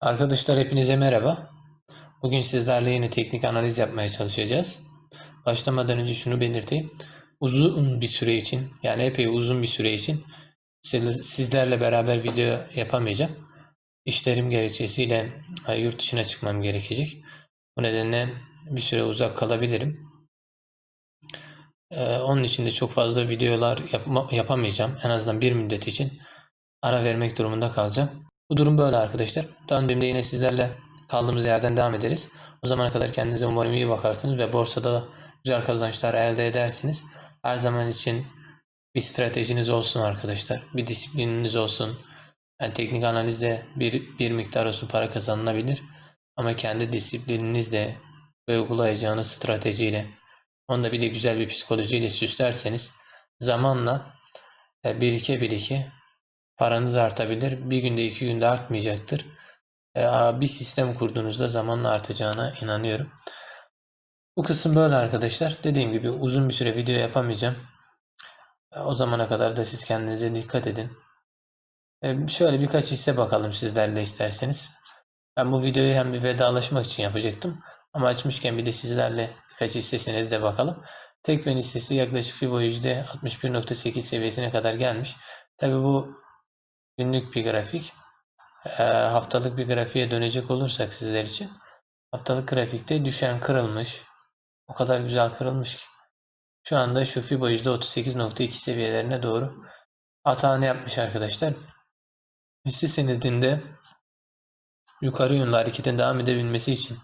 Arkadaşlar hepinize merhaba. Bugün sizlerle yeni teknik analiz yapmaya çalışacağız. Başlamadan önce şunu belirteyim. Uzun bir süre için yani epey uzun bir süre için siz- sizlerle beraber video yapamayacağım. İşlerim gerekçesiyle e, yurt dışına çıkmam gerekecek. Bu nedenle bir süre uzak kalabilirim. Ee, Onun için de çok fazla videolar yapma- yapamayacağım. En azından bir müddet için ara vermek durumunda kalacağım. Bu durum böyle arkadaşlar. Döndüğümde yine sizlerle kaldığımız yerden devam ederiz. O zamana kadar kendinize umarım iyi bakarsınız ve borsada güzel kazançlar elde edersiniz. Her zaman için bir stratejiniz olsun arkadaşlar. Bir disiplininiz olsun. Yani teknik analizde bir, bir miktar olsun para kazanılabilir. Ama kendi disiplininizle ve uygulayacağınız stratejiyle onu da bir de güzel bir psikolojiyle süslerseniz zamanla e, birike birike paranız artabilir. Bir günde iki günde artmayacaktır. E, Bir sistem kurduğunuzda zamanla artacağına inanıyorum. Bu kısım böyle arkadaşlar. Dediğim gibi uzun bir süre video yapamayacağım. E, O zamana kadar da siz kendinize dikkat edin. E, Şöyle birkaç hisse bakalım sizlerle isterseniz. Ben bu videoyu hem bir vedalaşmak için yapacaktım. Ama açmışken bir de sizlerle birkaç hissesine de bakalım. Tekfen hissesi yaklaşık Fibo %61.8 seviyesine kadar gelmiş. Tabi bu günlük bir grafik. Ee, haftalık bir grafiğe dönecek olursak sizler için. Haftalık grafikte düşen kırılmış. O kadar güzel kırılmış ki. Şu anda şu Fibo %38.2 seviyelerine doğru atağını yapmış arkadaşlar. Hisse senedinde yukarı yönlü hareketin devam edebilmesi için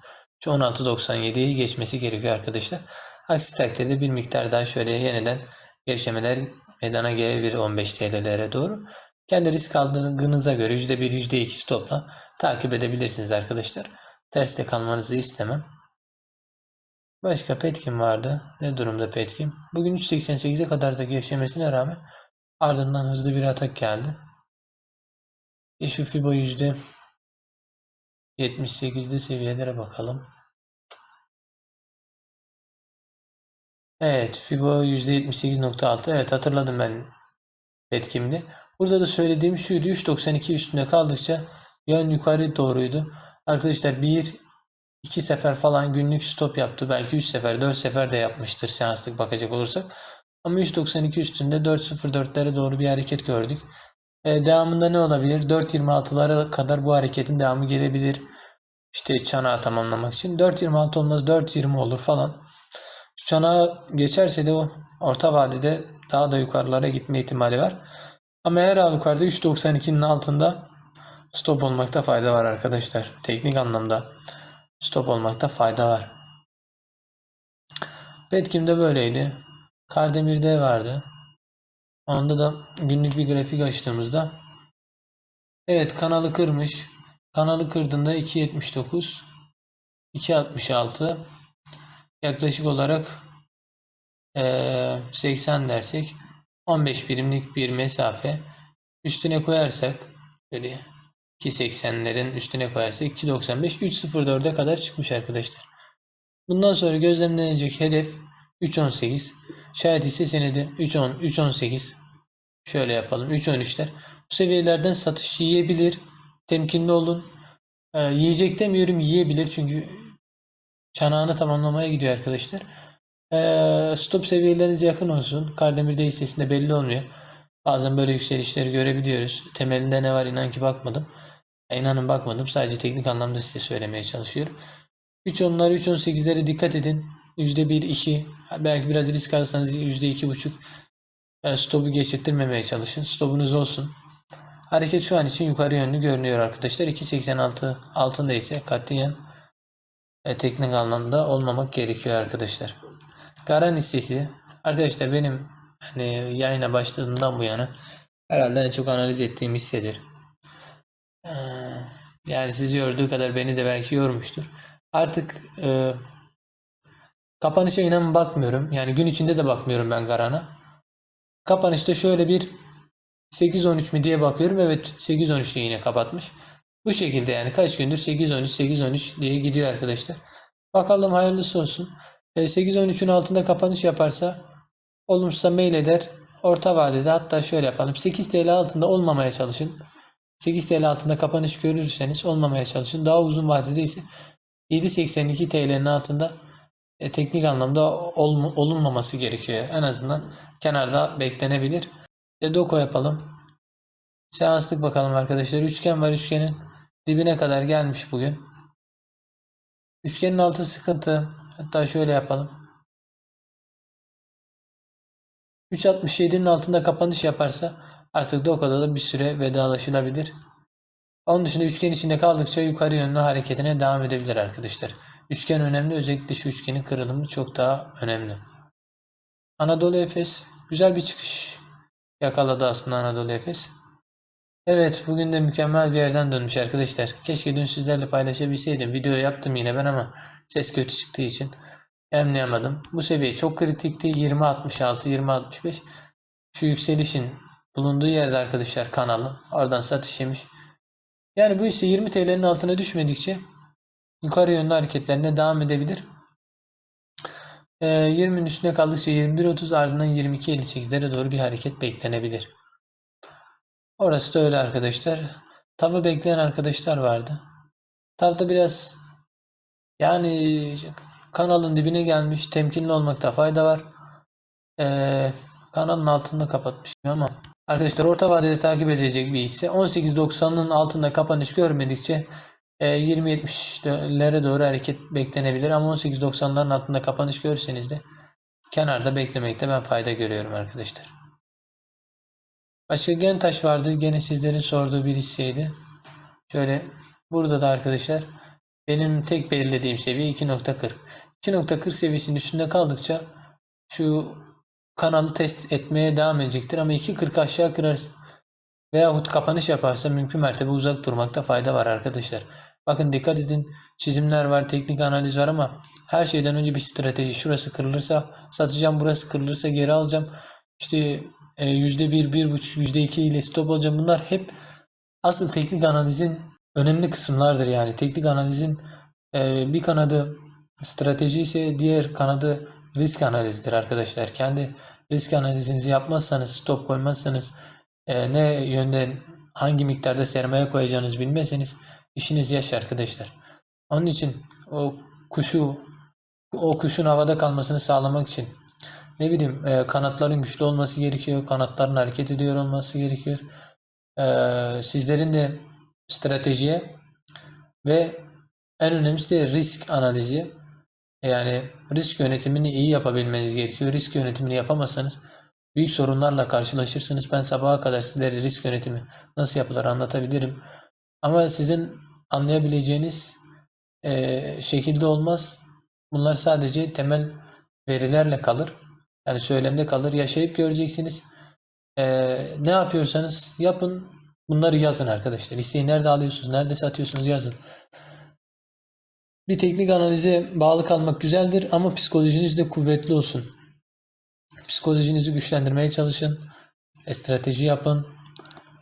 şu 16.97'yi geçmesi gerekiyor arkadaşlar. Aksi takdirde bir miktar daha şöyle yeniden gevşemeler meydana gelebilir 15 TL'lere doğru. Kendi risk aldığınıza göre %1, %2 stopla takip edebilirsiniz arkadaşlar. Terste kalmanızı istemem. Başka Petkim vardı. Ne durumda Petkim? Bugün 3.88'e kadar da gevşemesine rağmen ardından hızlı bir atak geldi. Şu Fibo yüzde 78'de seviyelere bakalım. Evet, Fibo %78.6. Evet hatırladım ben Petkim'de. Burada da söylediğim şuydu. 3.92 üstünde kaldıkça yön yukarı doğruydu. Arkadaşlar bir iki sefer falan günlük stop yaptı. Belki 3 sefer 4 sefer de yapmıştır seanslık bakacak olursak. Ama 3.92 üstünde 4.04'lere doğru bir hareket gördük. Ee, devamında ne olabilir? 4.26'lara kadar bu hareketin devamı gelebilir. İşte çanağı tamamlamak için. 4.26 olmaz 4.20 olur falan. Çanağı geçerse de o orta vadede daha da yukarılara gitme ihtimali var. Ama her halükarda 3.92'nin altında stop olmakta fayda var arkadaşlar. Teknik anlamda stop olmakta fayda var. Petkim'de böyleydi. Kardemir'de vardı. Onda da günlük bir grafik açtığımızda evet kanalı kırmış. Kanalı kırdığında 2.79 2.66 yaklaşık olarak eee, 80 dersek 15 birimlik bir mesafe. Üstüne koyarsak böyle 2.80'lerin üstüne koyarsak 2.95 3.04'e kadar çıkmış arkadaşlar. Bundan sonra gözlemlenecek hedef 3.18 şayet hisse senedi 3.10 3.18 şöyle yapalım 3.13'ler bu seviyelerden satış yiyebilir temkinli olun. Ee, yiyecek demiyorum yiyebilir çünkü çanağını tamamlamaya gidiyor arkadaşlar. Ee, stop seviyeleriniz yakın olsun. Kardemir'de hissesinde belli olmuyor. Bazen böyle yükselişleri görebiliyoruz. Temelinde ne var inan ki bakmadım. İnanın bakmadım. Sadece teknik anlamda size söylemeye çalışıyorum. 3.10'lar 3.18'lere dikkat edin. %1, 2 belki biraz risk alırsanız %2.5 yani stopu geçirttirmemeye çalışın. Stopunuz olsun. Hareket şu an için yukarı yönlü görünüyor arkadaşlar. 2.86 altında ise katiyen e, teknik anlamda olmamak gerekiyor arkadaşlar. Garan hissesi arkadaşlar benim hani yayına başladığımdan bu yana herhalde en çok analiz ettiğim hissedir. Ee, yani sizi gördüğü kadar beni de belki yormuştur. Artık e, kapanışa inanın bakmıyorum. Yani gün içinde de bakmıyorum ben Garan'a. Kapanışta şöyle bir 8-13 mi diye bakıyorum. Evet 8-13 diye yine kapatmış. Bu şekilde yani kaç gündür 8-13 8-13 diye gidiyor arkadaşlar. Bakalım hayırlısı olsun. E, 8-13'ün altında kapanış yaparsa olumsuzsa mail eder. Orta vadede hatta şöyle yapalım. 8 TL altında olmamaya çalışın. 8 TL altında kapanış görürseniz olmamaya çalışın. Daha uzun vadede ise 7.82 TL'nin altında e, teknik anlamda olm- olunmaması gerekiyor. En azından kenarda beklenebilir. E, doko yapalım. Seanslık bakalım arkadaşlar. Üçgen var. Üçgenin dibine kadar gelmiş bugün. Üçgenin altı sıkıntı. Hatta şöyle yapalım. 3.67'nin altında kapanış yaparsa artık Doko'da da bir süre vedalaşılabilir. Onun dışında üçgen içinde kaldıkça yukarı yönlü hareketine devam edebilir arkadaşlar. Üçgen önemli. Özellikle şu üçgenin kırılımı çok daha önemli. Anadolu Efes güzel bir çıkış yakaladı aslında Anadolu Efes. Evet bugün de mükemmel bir yerden dönmüş arkadaşlar. Keşke dün sizlerle paylaşabilseydim. Video yaptım yine ben ama ses kötü çıktığı için emleyemedim. Bu seviye çok kritikti. 20.66, 20.65. Şu yükselişin bulunduğu yerde arkadaşlar kanalım. Oradan satış yemiş. Yani bu ise 20 TL'nin altına düşmedikçe yukarı yönlü hareketlerine devam edebilir. Ee, 20'nin üstüne kaldıkça 21.30 ardından 22.58'lere doğru bir hareket beklenebilir. Orası da öyle arkadaşlar. Tavı bekleyen arkadaşlar vardı. Tavda biraz yani kanalın dibine gelmiş. Temkinli olmakta fayda var. Ee, kanalın altında kapatmış ama arkadaşlar orta vadede takip edecek bir hisse 18.90'ın altında kapanış görmedikçe e, 20.70'lere doğru hareket beklenebilir ama 18.90'ların altında kapanış görürseniz de kenarda beklemekte ben fayda görüyorum arkadaşlar. Başka Gentaş vardı. Gene sizlerin sorduğu bir hisseydi. Şöyle burada da arkadaşlar benim tek belirlediğim seviye 2.40. 2.40 seviyesinin üstünde kaldıkça şu kanalı test etmeye devam edecektir ama 2.40 aşağı kırarsa veyahut kapanış yaparsa mümkün mertebe uzak durmakta fayda var arkadaşlar. Bakın dikkat edin çizimler var, teknik analiz var ama her şeyden önce bir strateji. Şurası kırılırsa satacağım, burası kırılırsa geri alacağım. İşte e, %1, %1.5, %2 ile stop alacağım. Bunlar hep asıl teknik analizin önemli kısımlardır yani. Teknik analizin e, bir kanadı strateji ise diğer kanadı risk analizidir arkadaşlar. Kendi risk analizinizi yapmazsanız, stop koymazsanız, e, ne yönde hangi miktarda sermaye koyacağınızı bilmezseniz işiniz yaş arkadaşlar. Onun için o kuşu o kuşun havada kalmasını sağlamak için ne bileyim e, kanatların güçlü olması gerekiyor. Kanatların hareket ediyor olması gerekiyor. E, sizlerin de stratejiye ve en önemlisi de risk analizi yani risk yönetimini iyi yapabilmeniz gerekiyor. Risk yönetimini yapamazsanız büyük sorunlarla karşılaşırsınız. Ben sabaha kadar sizlere risk yönetimi nasıl yapılır anlatabilirim. Ama sizin anlayabileceğiniz e, şekilde olmaz. Bunlar sadece temel verilerle kalır. Yani söylemde kalır. Yaşayıp göreceksiniz. E, ne yapıyorsanız yapın. Bunları yazın arkadaşlar. Hisseyi nerede alıyorsunuz, nerede satıyorsunuz yazın. Bir teknik analize bağlı kalmak güzeldir ama psikolojiniz de kuvvetli olsun. Psikolojinizi güçlendirmeye çalışın. Strateji yapın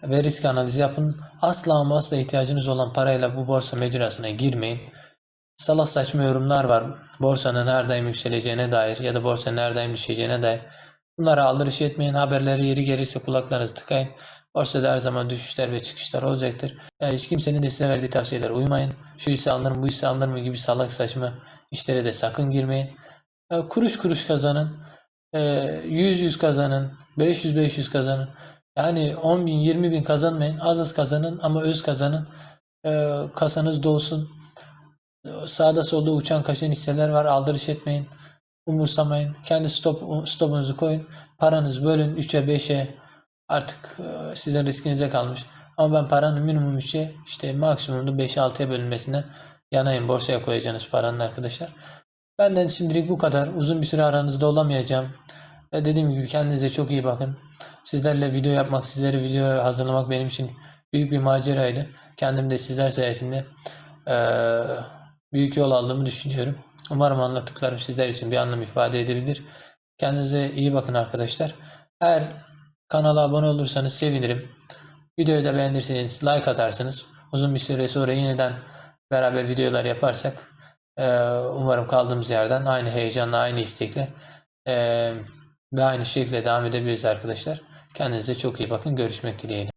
ve risk analizi yapın. Asla ama asla ihtiyacınız olan parayla bu borsa mecrasına girmeyin. Salak saçma yorumlar var. Borsanın her daim yükseleceğine dair ya da borsanın her daim düşeceğine dair. Bunlara aldırış etmeyin. Haberleri yeri gelirse kulaklarınızı tıkayın. Borsada her zaman düşüşler ve çıkışlar olacaktır. Yani hiç kimsenin de size verdiği tavsiyelere uymayın. Şu hisse alınır mı, bu hisse alınır mı gibi salak saçma işlere de sakın girmeyin. Yani kuruş kuruş kazanın. 100-100 kazanın. 500-500 kazanın. Yani 10 bin, 20 bin kazanmayın. Az az kazanın ama öz kazanın. Kasanız dolsun. Sağda solda uçan kaçan hisseler var. Aldırış etmeyin. Umursamayın. Kendi stop, stopunuzu koyun. Paranızı bölün 3'e 5'e artık sizin riskinize kalmış. Ama ben paranın minimum 3'e işte maksimumda 5'e 6'ya bölünmesine yanayım. Borsaya koyacağınız paranın arkadaşlar. Benden şimdilik bu kadar. Uzun bir süre aranızda olamayacağım. Ve dediğim gibi kendinize çok iyi bakın. Sizlerle video yapmak, sizlere video hazırlamak benim için büyük bir maceraydı. Kendim de sizler sayesinde büyük yol aldığımı düşünüyorum. Umarım anlattıklarım sizler için bir anlam ifade edebilir. Kendinize iyi bakın arkadaşlar. Eğer kanala abone olursanız sevinirim. Videoyu da beğenirseniz like atarsınız. Uzun bir süre sonra yeniden beraber videolar yaparsak umarım kaldığımız yerden aynı heyecanla, aynı istekle ve aynı şekilde devam edebiliriz arkadaşlar. Kendinize çok iyi bakın. Görüşmek dileğiyle.